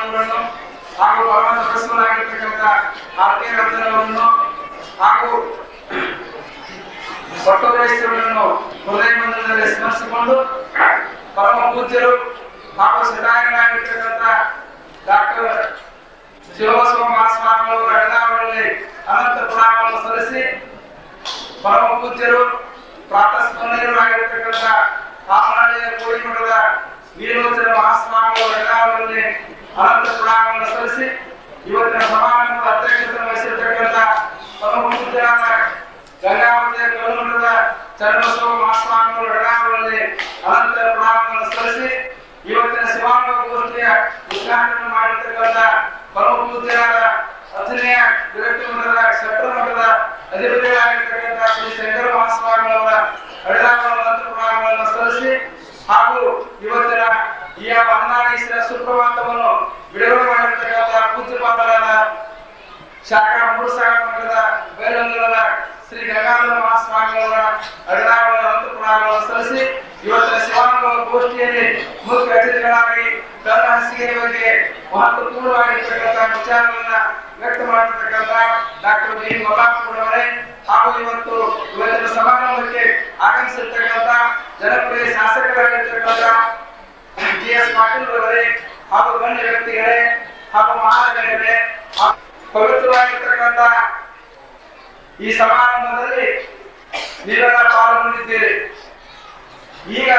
ಸ್ವಾಮಿಗಳನ್ನು ಹಾಗೂ ಭಗವಂತ ಪ್ರಸನ್ನರಾಗಿರ್ತಕ್ಕಂಥ ಭಾರತೀಯ ರಂಜನವನ್ನು ಹಾಗೂ ಒಟ್ಟುಗೂಡಿಸಿರುವುದನ್ನು ಹೃದಯ ಮಂದಿರದಲ್ಲಿ ಸ್ಮರಿಸಿಕೊಂಡು ಪರಮ ಪೂಜ್ಯರು ಹಾಗೂ ಡಾಕ್ಟರ್ ಶಿವಬಸವ ಮಹಾಸ್ವಾಮಿಗಳು ಅಡಗಾವರಲ್ಲಿ ಅನಂತ ಪ್ರಣಾಮಗಳನ್ನು ಸಲ್ಲಿಸಿ ಪರಮ ಪೂಜ್ಯರು ಪ್ರಾತಸ್ಮರಣೀಯರಾಗಿರ್ತಕ್ಕಂಥ ಹಾಮನಹಳ್ಳಿಯ ಕೋಡಿಮಠದ ವೀರೋಚನ ಮಹಾಸ್ವಾಮಿಗಳು ಅಡಗಾವರಲ್ಲಿ ಅನಂತ ಪ್ರಣಾಮಗಳನ್ನು ಸಲ್ಲಿಸಿ ಇವತ್ತಿನ ಸಮಾರಂಭದ ಅಧ್ಯಕ್ಷತೆ ವಹಿಸಿರ್ತಕ್ಕಂಥ ಪರಮ ಪೂಜ್ಯರಾದ ಗಂಗಾವತಿಯ ಕಲ್ಮಠದ ಚನ್ನಬಸವ ಮಹಾಸ್ವಾಮಿಗಳು ಅಡಗಾವರಲ್ಲಿ ಅನಂತ ಪ್ರಣಾಮಗಳನ್ನು ಸಲ್ಲಿಸಿ ಇವತ್ತಿನ ಶಿವಾಂಗ ಗೋಷ್ಠಿಯ ಉದ್ಘಾಟನೆ ಮಾಡಿರ್ತಕ್ಕಂಥ ಪರಮಪೂಜ್ಯರಾದ ಹತ್ತನೆಯ ವಿರಕ್ತಿ ಮಠದ ಶಟ್ರ ಮಠದ ಅಧಿಪತಿಗಳಾಗಿರ್ತಕ್ಕಂಥ ಶ್ರೀ ಶಂಕರ ಮಹಾಸ್ವಾಮಿಗಳವರ ಅಡದಾಗಳ ಮಂತ್ರಪ್ರಾಣಗಳನ್ನು ಸಲ್ಲಿಸಿ ಹಾಗೂ ಇವತ್ತಿನ ಈ ಹನ್ನಾಡೀಶ್ವರ ಸುಪ್ರಭಾತವನ್ನು ಶಾಖಾ ಮೂರುಸಾಗ ಮಠದ ಬೈರಂಗದ ಶ್ರೀ ಗಂಗಾಧರ ಮಹಾಸ್ವಾಮಿಯವರ ಅಡದಾಗಳ ಮಂತ್ರಪ್ರಾಣಗಳನ್ನು ಸಲ್ಲಿಸಿ ಇವತ್ತಿನ ಶಿವಾನುಭವ ಗೋಷ್ಠಿಯಲ್ಲಿ ಮುಖ್ಯ ಅತಿಥಿಗಳಾಗಿ ಕನ್ನಡ ಹಾಸಿಗೆ ಬಗ್ಗೆ ಮಹತ್ವಪೂರ್ಣವಾಗಿರ್ತಕ್ಕಂಥ ವಿಚಾರವನ್ನ ವ್ಯಕ್ತ ಮಾಡಿರ್ತಕ್ಕಂಥ ಡಾಕ್ಟರ್ ಬಿ ಮಲ್ಲಾಪುರ ಅವರೇ. ಹಾಗೂ ಇವತ್ತು ಇವತ್ತಿನ ಸಮಾರಂಭಕ್ಕೆ ಆಗಮಿಸಿರ್ತಕ್ಕಂಥ ಜನಪ್ರಿಯ ಶಾಸಕರಾಗಿರ್ತಕ್ಕಂಥ ಜಿ ಎಸ್. ಪಾಟೀಲ್ ಅವರೇ, ಹಾಗೂ ಗಣ್ಯ ವ್ಯಕ್ತಿಗಳೇ, ಹಾಗೂ ಮಹಾನಗರಗಳೇ ಪವಿತ್ರವಾಗಿರ್ತಕ್ಕಂಥ ಈ ಸಮಾರಂಭದಲ್ಲಿ ನೀವೆಲ್ಲ ಪಾಲ್ಗೊಂಡಿದ್ದೀರಿ. ಈಗ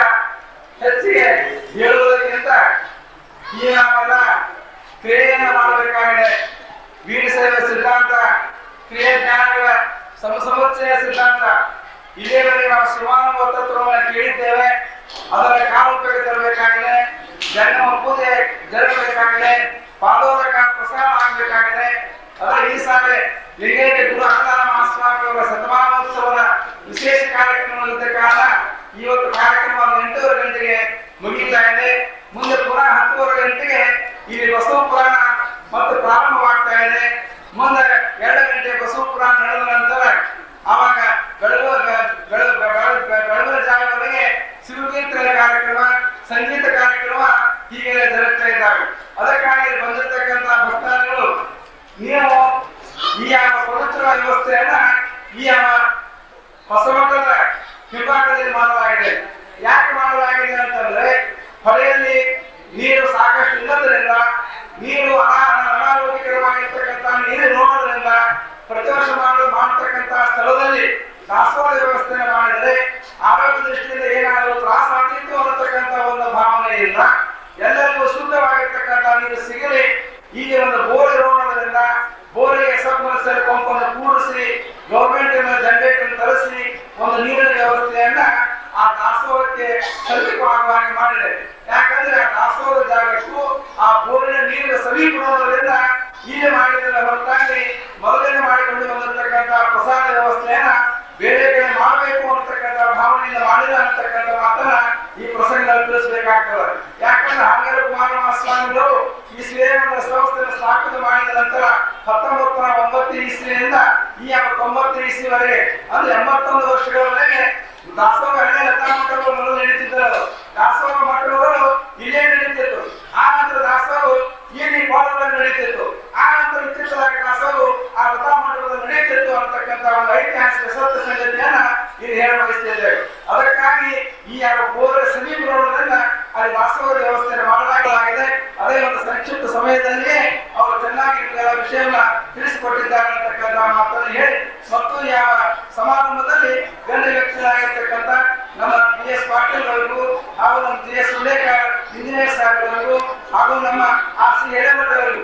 ಹೆಚ್ಚಿಗೆ ಹೇಳುವುದಕ್ಕಿಂತ ಈ ನಾವೆಲ್ಲ ಕ್ರಿಯೆಯನ್ನು ಮಾಡಬೇಕಾಗಿದೆ. ವೀರ ಸೇವೆ ಸಿದ್ಧಾಂತ, ಕ್ರಿಯೆ ಜ್ಞಾನಗಳ ಸಮಸಮೋಚ್ಚಯ ಸಿದ್ಧಾಂತ. ಇದೇವರೆಗೆ ನಾವು ಶಿವಾನು ತತ್ವವನ್ನು ಕೇಳಿದ್ದೇವೆ. ಅದರ ಕಾಲೋಪಯೋಗ ತರಬೇಕಾಗಿದೆ. ಜನ್ಮ ಪೂಜೆ ಜರಬೇಕಾಗಿದೆ ಪಾದೋದಕ ಪ್ರಸಾರ ಆಗಬೇಕಾಗಿದೆ. အဲ့ဒါရေးစားတဲ့နေခဲ့တဲ့ကုလား ಈ ಯಾವ ಪವಿತ್ರವಾದ ವ್ಯವಸ್ಥೆಯನ್ನ ಈ ಯಾವ ಹೊಸಮಠದ ಹಿಂಭಾಗದಲ್ಲಿ ಮಾಡಲಾಗಿದೆ. ಯಾಕೆ ಮಾಡಲಾಗಿದೆ ಅಂತಂದ್ರೆ, ಹೊಳೆಯಲ್ಲಿ ನೀರು ಸಾಕಷ್ಟು ಇಲ್ಲದ್ರಿಂದ, ನೀರು ಅನಾ- ಅನಾರೋಗ್ಯಕರವಾಗಿರ್ತಕ್ಕಂಥ ನೀರು ನೋಡೋದ್ರಿಂದ ಪ್ರತಿ ವರ್ಷ ಮಾಡಲು ಮಾಡತಕ್ಕಂತ ಸ್ಥಳದಲ್ಲಿ ದಾಸವಾಳ ವ್ಯವಸ್ಥೆಯನ್ನು ಮಾಡಿದರೆ ಆರೋಗ್ಯ ದೃಷ್ಟಿಯಿಂದ ಏನಾದರೂ ತ್ರಾಸ ಆಗ್ತಿತ್ತು ಅನ್ನತಕ್ಕಂಥ ಒಂದು ಭಾವನೆ ಇಲ್ಲ ಎಲ್ಲರಿಗೂ ಶುದ್ಧವಾಗಿರ್ತಕ್ಕಂಥ ನೀರು ಸಿಗಲಿ ಈಗ ಒಂದು ಬೋರ್ ಇರೋದ್ರಿಂದ ಬೋರಿಗೆ ಅನ್ನು ಕೂಡಿಸಿ ಗೌರ್ಮೆಂಟ್ ಜನರೇಟರ್ ತರಿಸಿ ಒಂದು ನೀರಿನ ವ್ಯವಸ್ಥೆಯನ್ನ ಆ ದಾಸೋಹಕ್ಕೆ ಆಗುವ ಹಾಗೆ ಮಾಡಿದೆ. ಯಾಕಂದ್ರೆ ಆ ದಾಸೋಹದ ಜಾಗಕ್ಕೂ ಆ ಬೋರಿನ ನೀರಿನ ಸಮೀಪ ಇರೋದ್ರಿಂದ ಇಲ್ಲಿ ಮಾಡಿದ್ರೆ ಹೊರತಾಗಿ ಮೊದಲನೇ ಮಾಡಿಕೊಂಡು ಬಂದಿರತಕ್ಕಂತಹ ಪ್ರಸಾದ ವ್ಯವಸ್ಥೆಯನ್ನ ಬೇರೆ ಕಡೆ ಮಾಡಬೇಕು ಅನ್ನತಕ್ಕಂಥ ಭಾವನೆಯಿಂದ ಮಾಡಿದ ಅನ್ನತಕ್ಕಂಥ ಮಾತನ್ನ ಈ ಪ್ರಸಂಗದಲ್ಲಿ ತಿಳಿಸಬೇಕಾಗ್ತದೆ ಯಾಕಂದ್ರೆ ಹಾಗೇರು ಕುಮಾರ ಮಹಾಸ್ವಾಮಿಗಳು ಈ ಶ್ರೀರಾಮ ಸಂಸ್ಥೆಯನ್ನು ಸ್ಥಾಪಿತ ಮಾಡಿದ ನಂತರ ಹತ್ತೊಂಬತ್ತು ನೂರ ಒಂಬತ್ತು ಇಸ್ವಿಯಿಂದ ಈ ಯಾವ ತೊಂಬತ್ತು ಇಸ್ವಿವರೆಗೆ, ಅಂದ್ರೆ ಎಂಬತ್ತೊಂದು ವರ್ಷಗಳವರೆಗೆ ದಾಸೋಹ ಹಳೆ ಲತಾ ಮಠಗಳು ಮೊದಲು ನಡೀತಿದ್ದರು ದಾಸೋಹ ಮಠಗಳು ಇಲ್ಲೇ ನಡೀತಿತ್ತು ಆ ನಂತರ ದಾಸೋಹ ಇಲ್ಲಿ ಕೋಲದಲ್ಲಿ ನಡೀತಿತ್ತು ಆ ನಂತರ ಇತ್ತೀಚೆಗೆ ದಾಸೋಹ ಆ ಲತಾ ಮಠದಲ್ಲಿ ನಡೀತಿತ್ತು ಅಂತಕ್ಕಂಥ ಒಂದು ಐತಿಹಾಸಿಕ ಸತ್ಯ ಸಂಗತಿಯನ್ನ ಇಲ್ಲಿ ಹೇಳ ಬಯಸ್ತಿದ್ದೇವೆ ಅದಕ್ಕಾಗಿ ಈ ಬೋರ ಸಮೀಪ ನೋಡೋದ್ರಿಂದ ಅಲ್ಲಿ ದಾಸೋಹ ವ್ಯವಸ್ಥೆಯನ್ನು ಮಾಡಲಾಗಲಾಗಿದೆ. ಅದೇ ಒಂದು ಸಂಕ್ಷಿಪ್ತ ಸಮಯದಲ್ಲಿ ಅವರು ಚೆನ್ನಾಗಿ ವಿಷಯವನ್ನ ತಿಳಿಸಿಕೊಟ್ಟಿದ್ದಾರೆ ಅಂತಕ್ಕಂತಹ ಮಾತನ್ನು ಹೇಳಿ, ಮತ್ತು ಯಾವ ಸಮಾರಂಭದಲ್ಲಿ ಗಣ್ಯ ವ್ಯಕ್ತಿಯಾಗಿರ್ತಕ್ಕಂಥ ನಮ್ಮ ಬಿ ಎಸ್ ಪಾಟೀಲ್ ಅವರಿಗೂ ಹಾಗೂ ನಮ್ಮ ಜಿ ಎಸ್ ಉಲ್ಲೇಖರ್, ಇಂಜಿನಿಯರ್ ಸಾಹೇಬ್ರವರಿಗೂ ಹಾಗೂ ನಮ್ಮ ಆರ್ ಸಿ ಹಿರೇಮಠ ಅವರಿಗೂ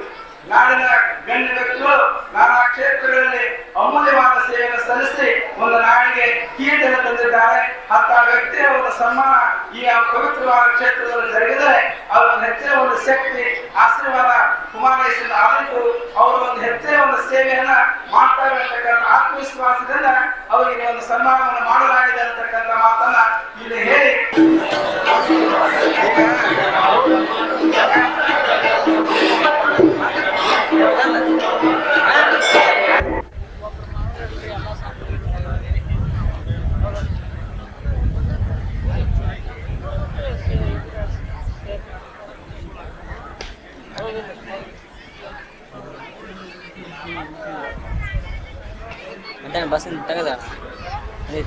ನಾಡಿನ ಗಣ್ಯ ವ್ಯಕ್ತಿಗಳು ನಾನಾ ಕ್ಷೇತ್ರಗಳಲ್ಲಿ ಅಮೂಲ್ಯವಾದ ಸಲ್ಲಿಸಿ ಒಂದು ನಾಡಿಗೆ ಕೀರ್ತಿಯನ್ನು ತಂದಿದ್ದಾರೆ. ಅಂತ ವ್ಯಕ್ತಿಯ ಒಂದು ಸನ್ಮಾನ ಈ ಪವಿತ್ರವಾದ ಕ್ಷೇತ್ರದಲ್ಲಿ ಜರುಗಿದರೆ ಅವರ ಹೆಚ್ಚಿನ ಒಂದು ಶಕ್ತಿ, ಆಶೀರ್ವಾದ ಕುಮಾರೇಶ್ವರ ಆದಷ್ಟು ಅವರು ಒಂದು ಹೆಚ್ಚಿನ ಒಂದು ಸೇವೆಯನ್ನ ಮಾಡ್ತಾರೆ ಅಂತಕ್ಕಂಥ ಆತ್ಮವಿಶ್ವಾಸದಿಂದ ಅವರಿಗೆ ಒಂದು ಸನ್ಮಾನವನ್ನು ಮಾಡಲಾಗಿದೆ ಅಂತಕ್ಕಂಥ ಮಾತನ್ನ ಇಲ್ಲಿ más entrada. Eh.